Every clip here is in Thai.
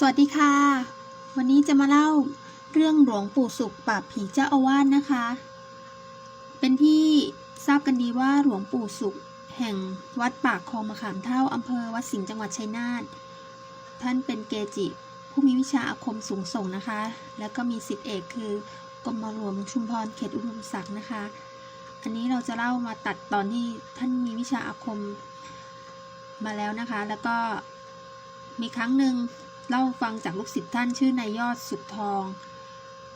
สวัสดีค่ะ วันนี้จะมาเล่าเรื่องหลวงปู่สุขปราบผีเจ้าอาวาสนะคะ เป็นที่ทราบกันดีว่าหลวงปู่สุขแห่งวัดปากคลองมะขามเท่าอำเภอวัดสิงห์จังหวัดชัยนาทท่านเป็นเกจิ ผู้มีวิชาอาคมสูงส่งนะคะ แล้วก็มีสิทธิเอกคือกรมหลวงชุมพรเขตอุดมศักดิ์นะคะ อันนี้เราจะเล่ามาตัดตอนที่ท่านมีวิชาอาคมมาแล้วนะคะ แล้วก็มีครั้งหนึ่ง เล่าฟังจากลูกศิษย์ท่านชื่อนายยอดสุขทอง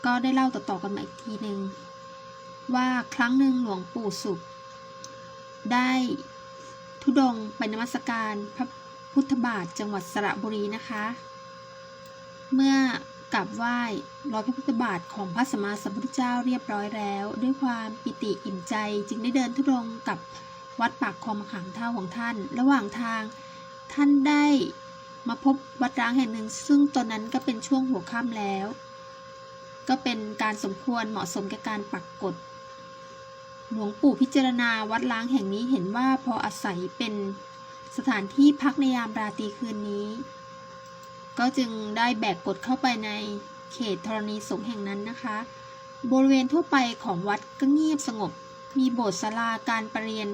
ก็ได้เล่าต่อๆกันมาอีกทีหนึ่งว่าครั้งหนึ่งหลวงปู่สุข ได้ทุดงไปนมัสการพระพุทธบาทจังหวัดสระบุรีนะคะ เมื่อกราบไหว้รอยพระพุทธบาทของพระสัมมาสัมพุทธเจ้าเรียบร้อยแล้ว ด้วยความปิติอิ่มใจจึงได้เดินทุดงกับวัดปากคลองมขามเท่าของท่าน ระหว่างทางท่านได้ มาพบวัดร้างแห่งหนึ่ง ซึ่งตอนนั้นก็เป็นช่วงหัวค่ำแล้ว ก็เป็นการสมควรเหมาะสมกับการปักกฎหลวงปู่พิจารณาวัดล้างแห่งนี้เห็นว่าพออาศัยเป็นสถานที่พักในยามราตรีคืนนี้ ก็จึงได้แบกกฎเข้าไปในเขตธรณีสงฆ์แห่งนั้นนะคะ บริเวณทั่วไปของวัดก็เงียบสงบ มีโบสถ์ศาลาการประเรียน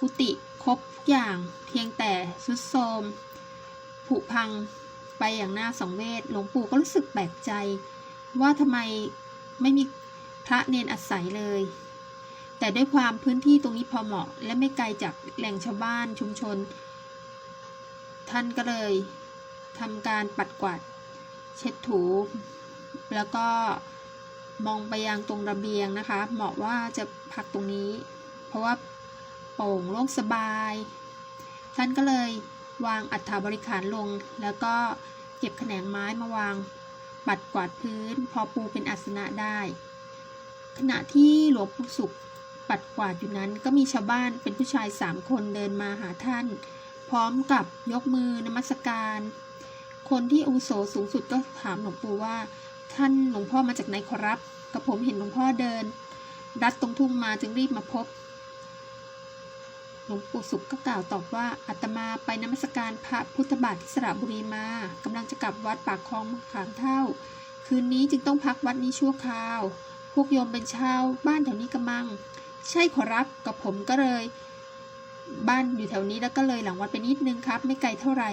กุฏิครบทุกอย่าง เพียงแต่สุดโทม ผุพังไปอย่างน่าสังเวชหลวงปู่ก็รู้สึกแปลกใจ ว่าทำไมไม่มีพระเนนอาศัยเลย แต่ด้วยความพื้นที่ตรงนี้พอเหมาะ และไม่ไกลจากแหล่งชาวบ้านชุมชน ท่านก็เลยทำการปัดกวาดเช็ดถู แล้วก็มองไปยังตรงระเบียงนะคะ เหมาะว่าจะพักตรงนี้ เพราะว่าโป่งโล่งสบาย ท่านก็เลย วางอัฐบริขารลง แล้วก็เก็บแขนงไม้มาวางปัดกวาดพื้น พอปูเป็นอาสนะได้ ขณะที่หลวงปู่สุขปัดกวาดอยู่นั้นก็มีชาวบ้านเป็นผู้ชายสามคนเดินมาหาท่าน พร้อมกับยกมือนมัสการ คนที่อุโสสูงสุดก็ถามหลวงปู่ว่า ท่านหลวงพ่อมาจากไหนขอรับกับผมเห็นหลวงพ่อเดินรัดตรงทุ่งมาจึงรีบมาพบ หลวงปู่สุขก็กล่าวตอบว่าอาตมาไปนมัสการพระพุทธบาทที่สระบุรีมากำลังจะกลับวัดปากคลองมะขามเท่า คืนนี้จึงต้องพักวัดนี้ชั่วคราว พวกโยมเป็นชาวบ้านแถวนี้กำมัง ใช่ขอรับกับผมก็เลย บ้านอยู่แถวนี้แล้วก็เลยหลังวัดไปนิดนึงครับ ไม่ไกลเท่าไหร่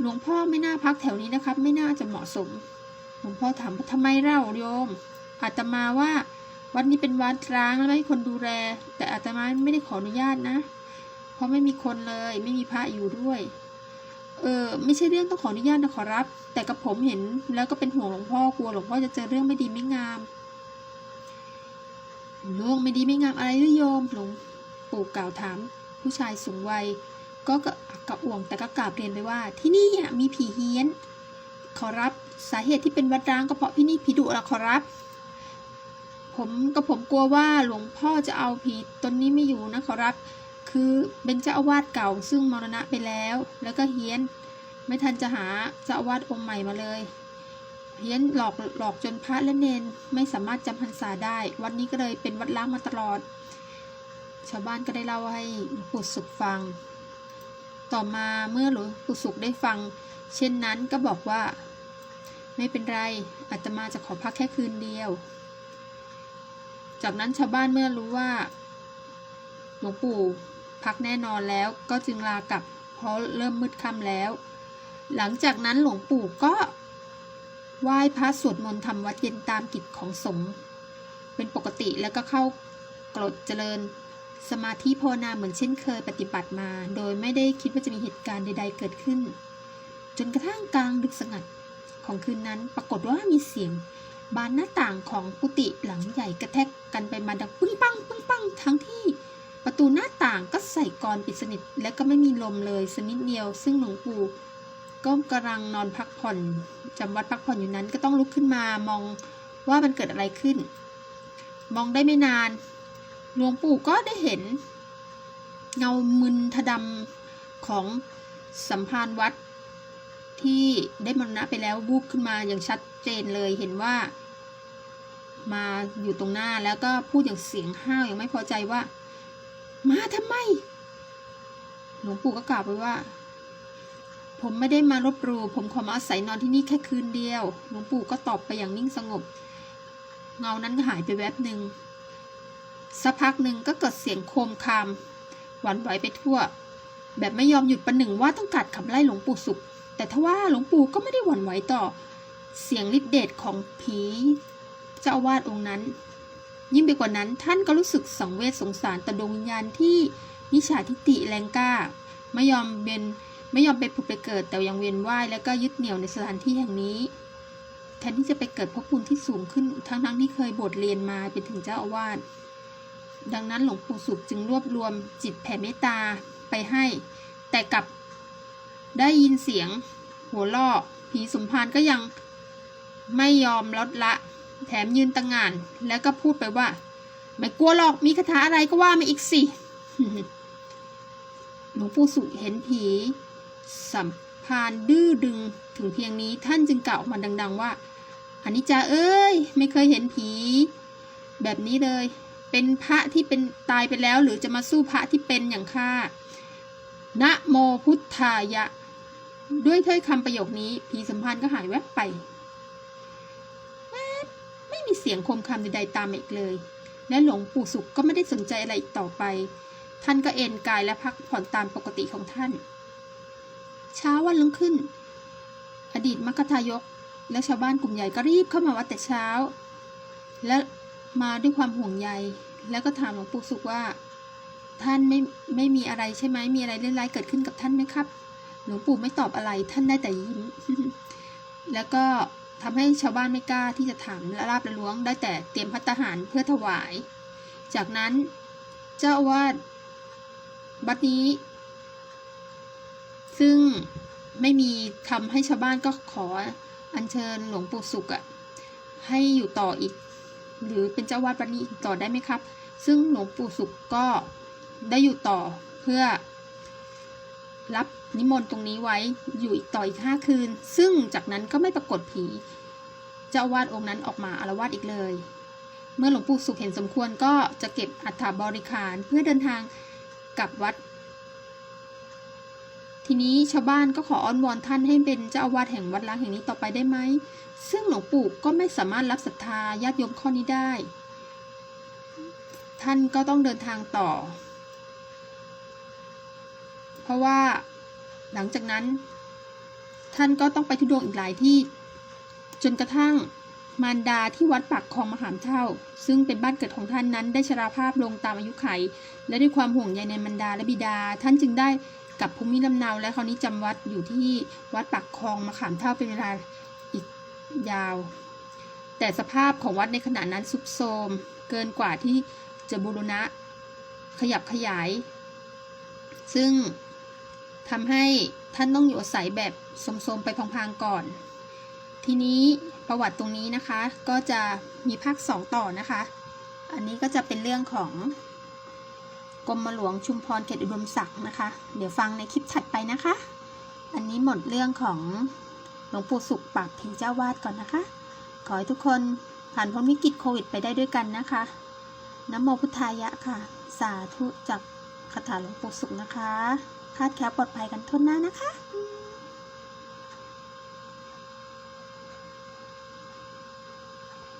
หลวงพ่อไม่น่าพักแถวนี้นะครับ ไม่น่าจะเหมาะสมหลวงพ่อถามว่าทำไมเล่าโยมอาตมาว่า วัดนี้เป็นวัดร้างและไม่ให้คนดูแล แต่อาตมาไม่ได้ขออนุญาตนะ เพราะไม่มีคนเลย ไม่มีพระอยู่ด้วย เออไม่ใช่เรื่องต้องขออนุญาตนะขอรับ แต่กับผมเห็นแล้วก็เป็นห่วงหลวงพ่อกลัวหลวงพ่อจะเจอเรื่องไม่ดีไม่งามเรื่องไม่ดีไม่งามอะไรหรือโยมหลวงปู่กล่าวถาม ผู้ชายสูงวัย ก็กระกระอ่วงแต่ก็กราบเรียนไปว่า ที่นี่อะมีผีเฮี้ยน ขอรับสาเหตุที่เป็นวัดร้างก็เพราะที่นี่ผีดุละขอรับ ผมกับผมกลัวว่าหลวงพ่อจะเอาผีตนนี้ไม่อยู่นะขอรับ คือเป็นเจ้าอาวาสเก่าซึ่งมรณะไปแล้ว แล้วก็เฮี้ยน ไม่ทันจะหาเจ้าอาวาสองค์ใหม่มาเลยเฮี้ยนหลอกหลอกจนพระและเนนไม่สามารถจำพรรษาได้ วัดนี้ก็เลยเป็นวัดล้างมาตลอด ชาวบ้านก็ได้เล่าให้ปู่สุขฟัง ต่อมาเมื่อหลวงปู่สุขได้ฟัง เช่นนั้นก็บอกว่า ไม่เป็นไรอาตมาจะขอพักแค่คืนเดียว จากนั้นชาวบ้านเมื่อรู้ว่า หลวงปู่พักแน่นอนแล้วก็จึงลากลับ เพราะเริ่มมืดค่ำแล้ว หลังจากนั้นหลวงปู่ก็ไหว้พระสวดมนต์ทำวัดเย็นตามกิจของสงฆ์เป็นปกติแล้วก็เข้ากรดเจริญสมาธิภาวนาเหมือนเช่นเคยปฏิบัติมา โดยไม่ได้คิดว่าจะมีเหตุการณ์ใด ๆ เกิดขึ้น จนกระทั่งกลางดึกสงัดของคืนนั้นปรากฏว่ามีเสียง บานหน้าต่างของกุฏิหลังใหญ่กระแทกกันไปมาดังปึ้งปังปึ้งปังทั้งที่ประตูหน้าต่างก็ใส่กรปิดสนิท และก็ไม่มีลมเลยสนิดเดียว ซึ่งหลวงปู่ก็กำลังนอนพักผ่อนจำวัดพักผ่อนอยู่นั้นก็ต้องลุกขึ้นมามองว่ามันเกิดอะไรขึ้น มองได้ไม่นาน หลวงปู่ก็ได้เห็น เงามึนทดำของสัมภารวัด ที่ได้มรณะไปแล้ววูบขึ้นมาอย่างชัดเจนเลยเห็นว่า มาอยู่ตรงหน้าแล้วก็พูดอย่างเสียงห้าวอย่างไม่พอใจว่า มาทำไม หลวงปู่ก็กล่าวไปว่า ผมไม่ได้มารบรูผมขอมาอาศัยนอนที่นี่แค่คืนเดียว หลวงปู่ก็ตอบไปอย่างนิ่งสงบ เงานั้นก็หายไปแวบหนึ่งสักพักหนึ่งก็เกิดเสียงโคมคามหวั่นไหวไปทั่ว แบบไม่ยอมหยุดประหนึ่งว่าต้องกัดขับไล่หลวงปู่สุข แต่ทว่าหลวงปู่ก็ไม่ได้หวั่นไหวต่อ เสียงฤทธิ์เดชของผีเจ้าอาวาสองค์นั้น ยิ่งไปกว่านั้นท่านก็รู้สึกสังเวชสงสารต่อดวงวิญญาณที่มิจฉาทิฏฐิแรงกล้า ไม่ยอมเป็นไม่ยอมไปผุดไปเกิดแต่ยังเวียนว่ายแล้วก็ยึดเหนี่ยวในสถานที่แห่งนี้แทนที่จะไปเกิดภพภูมิที่สูงขึ้นทั้งทั้งที่เคยบวชเรียนมาเป็นถึงเจ้าอาวาสดังนั้นหลวงปู่สุขจึงรวบรวมจิตแผ่เมตตาไปให้ แต่กับ ได้ยินเสียง หัวล่อผีสมภารก็ยังไม่ยอมลดละ แถมยืนตั้งงาน แล้วก็พูดไปว่า ไม่กลัวหรอกมีคาถาอะไรก็ว่ามาอีกสิหลวงปู่สุเห็นผีสัมภารดื้อดึงถึงเพียงนี้ท่านจึงกล่าวมาดัง ๆ ว่าอนิจจาเอ้ย ไม่เคยเห็นผี แบบนี้เลย เป็นพระที่เป็นตายไปแล้ว หรือจะมาสู้พระที่เป็นอย่างข้านะโมพุทธายะ ด้วยถ้อยคำประโยคนี้ผีสัมพันธ์ก็หายแวบไปแวบไม่มีเสียงคมคำใดๆตามอีกเลย และหลวงปู่สุขก็ไม่ได้สนใจอะไรอีกต่อไป ท่านก็เอนกายและพักผ่อนตามปกติของท่าน เช้าวันรุ่งขึ้น อดีตมรคทายก และชาวบ้านกลุ่มใหญ่ก็รีบเข้ามาวัดแต่เช้า และมาด้วยความห่วงใย แล้วก็ถามหลวงปู่สุขว่า ท่านไม่ไม่มีอะไรใช่ไหมมีอะไรเล่นร้ายเกิดขึ้นกับท่านไหมครับ ลวงปู่ไม่ตอบอะไรท่านได้แต่ยิ้ม แล้วก็ทำให้ชาวบ้านไม่กล้าที่จะถามและราบระล้วงได้แต่เตรียมพัตตาหารเพื่อถวาย จากนั้นเจ้าอาวาสบัดนี้ ซึ่งไม่มีทำให้ชาวบ้านก็ขออัญเชิญหลวงปู่สุขอะให้อยู่ต่ออีก หรือเป็นเจ้าวาดวัดนี้อีกต่อได้ไหมครับ ซึ่งหลวงปู่สุขก็ได้อยู่ต่อเพื่อ รับนิมนต์ตรงนี้ไว้อยู่อีกต่ออีกห้าคืน ซึ่งจากนั้นก็ไม่ปรากฏผีเจ้าอาวาสองค์นั้นออกมาอารวาสอีกเลย เมื่อหลวงปู่สุขเห็นสมควรก็จะเก็บอัฐบริขารเพื่อเดินทางกลับวัด ทีนี้ชาวบ้านก็ขออ้อนวอนท่านให้เป็นเจ้าอาวาสแห่งวัดล้างแห่งนี้ต่อไปได้ไหม ซึ่งหลวงปู่ก็ไม่สามารถรับศรัทธาญาติโยมข้อนี้ได้ ท่านก็ต้องเดินทางต่อ ราะว่าหลังจากนั้น ท่านก็ต้องไปทุดงอีกหลายที่ จนกระทั่งมารดาที่วัดปากคลองมหามเท่า ซึ่งเป็นบ้านเกิดของท่านนั้น ได้ชราภาพลงตามอายุไข และด้วยความห่วงใยในมารดาและบิดา ท่านจึงได้กลับภูมิลำเนาและคราวนี้จำวัดอยู่ที่วัดปากคลองมะขามเท่าเป็นเวลาอีกยาว แต่สภาพของวัดในขณะนั้นสุดโทรมเกินกว่าที่จะบูรณะขยับขยาย ซึ่ง ทำให้ท่านต้องอยู่อาศัยแบบสมๆไปพลางๆก่อน ทีนี้ประวัติตรงนี้นะคะก็จะมีภาคสองต่อนะคะ อันนี้ก็จะเป็นเรื่องของกรมหลวงชุมพรเขตอุดมศักดิ์นะคะ เดี๋ยวฟังในคลิปถัดไปนะคะ อันนี้หมดเรื่องของหลวงปู่สุขปากผีเจ้าวาดก่อนนะคะ ขอให้ทุกคนผ่านพ้นวิกฤตโควิดไปได้ด้วยกันนะคะนะโมพุทธายะค่ะ สาธุจากคาถาหลวงปู่สุขนะคะ คาดแคล้วปลอดภัยกันทุนหน้านะคะ